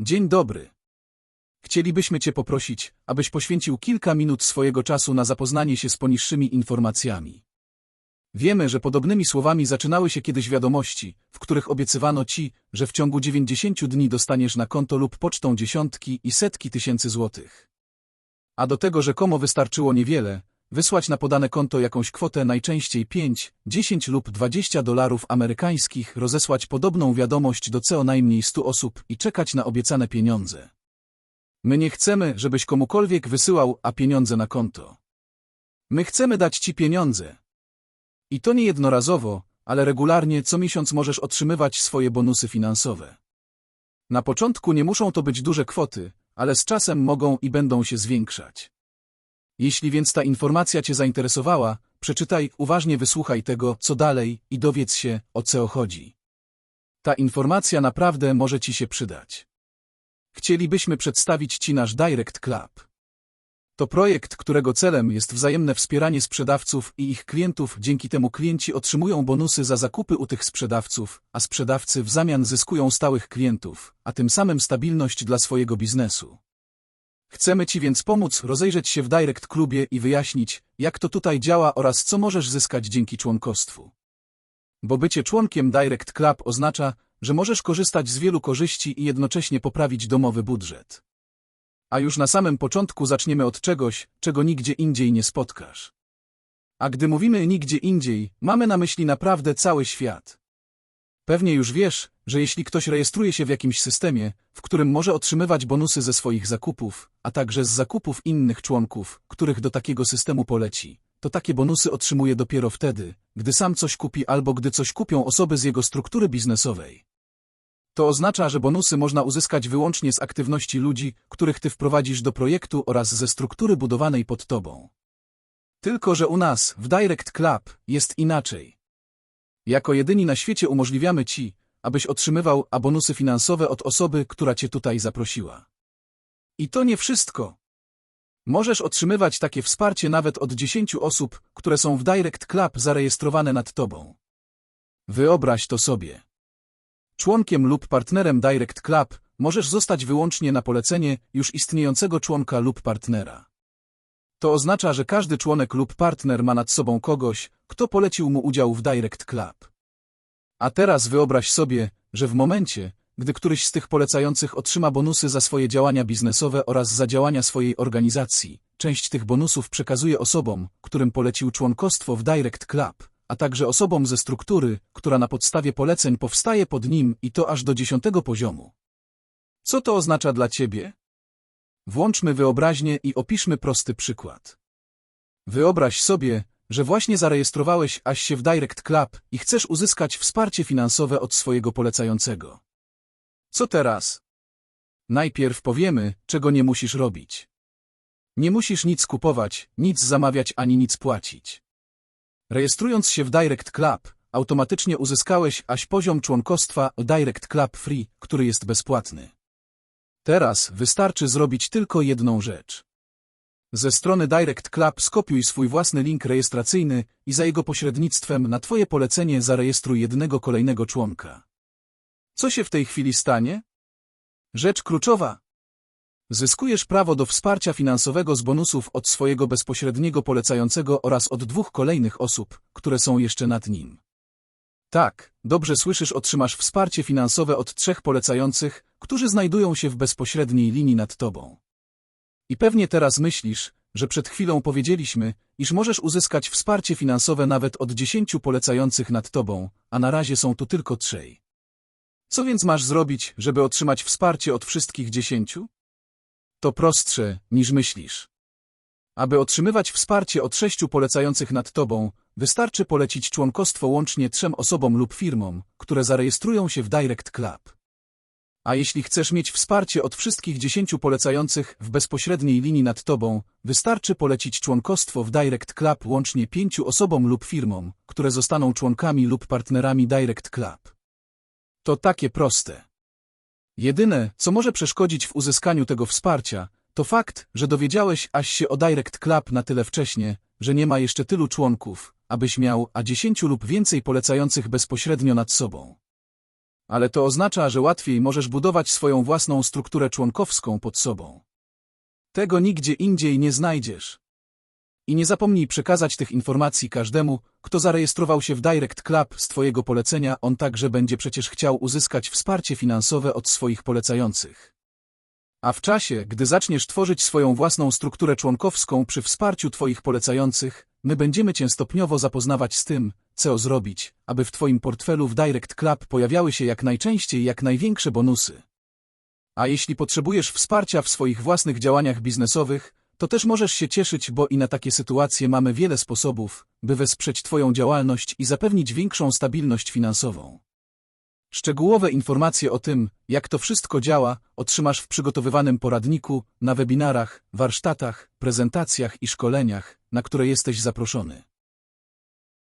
Dzień dobry. Chcielibyśmy Cię poprosić, abyś poświęcił kilka minut swojego czasu na zapoznanie się z poniższymi informacjami. Wiemy, że podobnymi słowami zaczynały się kiedyś wiadomości, w których obiecywano Ci, że w ciągu 90 dni dostaniesz na konto lub pocztą dziesiątki i setki tysięcy złotych. A do tego rzekomo wystarczyło niewiele, wysłać na podane konto jakąś kwotę najczęściej 5, 10 lub 20 dolarów amerykańskich, rozesłać podobną wiadomość do co najmniej 100 osób i czekać na obiecane pieniądze. My nie chcemy, żebyś komukolwiek wysyłał, a pieniądze na konto. My chcemy dać ci pieniądze. I to nie jednorazowo, ale regularnie co miesiąc możesz otrzymywać swoje bonusy finansowe. Na początku nie muszą to być duże kwoty, ale z czasem mogą i będą się zwiększać. Jeśli więc ta informacja Cię zainteresowała, przeczytaj, uważnie wysłuchaj tego, co dalej i dowiedz się, o co chodzi. Ta informacja naprawdę może Ci się przydać. Chcielibyśmy przedstawić Ci nasz Direct Club. To projekt, którego celem jest wzajemne wspieranie sprzedawców i ich klientów, dzięki temu klienci otrzymują bonusy za zakupy u tych sprzedawców, a sprzedawcy w zamian zyskują stałych klientów, a tym samym stabilność dla swojego biznesu. Chcemy Ci więc pomóc rozejrzeć się w Direct Klubie i wyjaśnić, jak to tutaj działa oraz co możesz zyskać dzięki członkostwu. Bo bycie członkiem Direct Club oznacza, że możesz korzystać z wielu korzyści i jednocześnie poprawić domowy budżet. A już na samym początku zaczniemy od czegoś, czego nigdzie indziej nie spotkasz. A gdy mówimy nigdzie indziej, mamy na myśli naprawdę cały świat. Pewnie już wiesz, że jeśli ktoś rejestruje się w jakimś systemie, w którym może otrzymywać bonusy ze swoich zakupów, a także z zakupów innych członków, których do takiego systemu poleci, to takie bonusy otrzymuje dopiero wtedy, gdy sam coś kupi albo gdy coś kupią osoby z jego struktury biznesowej. To oznacza, że bonusy można uzyskać wyłącznie z aktywności ludzi, których ty wprowadzisz do projektu oraz ze struktury budowanej pod tobą. Tylko, że u nas, w Direct Club, jest inaczej. Jako jedyni na świecie umożliwiamy ci, abyś otrzymywał a bonusy finansowe od osoby, która cię tutaj zaprosiła. I to nie wszystko. Możesz otrzymywać takie wsparcie nawet od 10 osób, które są w Direct Club zarejestrowane nad tobą. Wyobraź to sobie. Członkiem lub partnerem Direct Club możesz zostać wyłącznie na polecenie już istniejącego członka lub partnera. To oznacza, że każdy członek lub partner ma nad sobą kogoś, kto polecił mu udział w Direct Club. A teraz wyobraź sobie, że w momencie, gdy któryś z tych polecających otrzyma bonusy za swoje działania biznesowe oraz za działania swojej organizacji, część tych bonusów przekazuje osobom, którym polecił członkostwo w Direct Club, a także osobom ze struktury, która na podstawie poleceń powstaje pod nim i to aż do dziesiątego poziomu. Co to oznacza dla Ciebie? Włączmy wyobraźnię i opiszmy prosty przykład. Wyobraź sobie, że właśnie zarejestrowałeś aś się w Direct Club i chcesz uzyskać wsparcie finansowe od swojego polecającego. Co teraz? Najpierw powiemy, czego nie musisz robić. Nie musisz nic kupować, nic zamawiać ani nic płacić. Rejestrując się w Direct Club, automatycznie uzyskałeś aś poziom członkostwa Direct Club Free, który jest bezpłatny. Teraz wystarczy zrobić tylko jedną rzecz. Ze strony Direct Club skopiuj swój własny link rejestracyjny i za jego pośrednictwem na Twoje polecenie zarejestruj jednego kolejnego członka. Co się w tej chwili stanie? Rzecz kluczowa. Zyskujesz prawo do wsparcia finansowego z bonusów od swojego bezpośredniego polecającego oraz od dwóch kolejnych osób, które są jeszcze nad nim. Tak, dobrze słyszysz, otrzymasz wsparcie finansowe od trzech polecających, którzy znajdują się w bezpośredniej linii nad tobą. I pewnie teraz myślisz, że przed chwilą powiedzieliśmy, iż możesz uzyskać wsparcie finansowe nawet od dziesięciu polecających nad tobą, a na razie są tu tylko trzej. Co więc masz zrobić, żeby otrzymać wsparcie od wszystkich dziesięciu? To prostsze, niż myślisz. Aby otrzymywać wsparcie od sześciu polecających nad tobą, wystarczy polecić członkostwo łącznie trzem osobom lub firmom, które zarejestrują się w Direct Club. A jeśli chcesz mieć wsparcie od wszystkich dziesięciu polecających w bezpośredniej linii nad tobą, wystarczy polecić członkostwo w Direct Club łącznie pięciu osobom lub firmom, które zostaną członkami lub partnerami Direct Club. To takie proste. Jedyne, co może przeszkodzić w uzyskaniu tego wsparcia, to fakt, że dowiedziałeś aś się o Direct Club na tyle wcześnie, że nie ma jeszcze tylu członków, abyś miał a dziesięciu lub więcej polecających bezpośrednio nad sobą. Ale to oznacza, że łatwiej możesz budować swoją własną strukturę członkowską pod sobą. Tego nigdzie indziej nie znajdziesz. I nie zapomnij przekazać tych informacji każdemu, kto zarejestrował się w Direct Club z Twojego polecenia, on także będzie przecież chciał uzyskać wsparcie finansowe od swoich polecających. A w czasie, gdy zaczniesz tworzyć swoją własną strukturę członkowską przy wsparciu Twoich polecających, my będziemy Cię stopniowo zapoznawać z tym, co zrobić, aby w Twoim portfelu w Direct Club pojawiały się jak najczęściej jak największe bonusy. A jeśli potrzebujesz wsparcia w swoich własnych działaniach biznesowych, to też możesz się cieszyć, bo i na takie sytuacje mamy wiele sposobów, by wesprzeć Twoją działalność i zapewnić większą stabilność finansową. Szczegółowe informacje o tym, jak to wszystko działa, otrzymasz w przygotowywanym poradniku, na webinarach, warsztatach, prezentacjach i szkoleniach, na które jesteś zaproszony.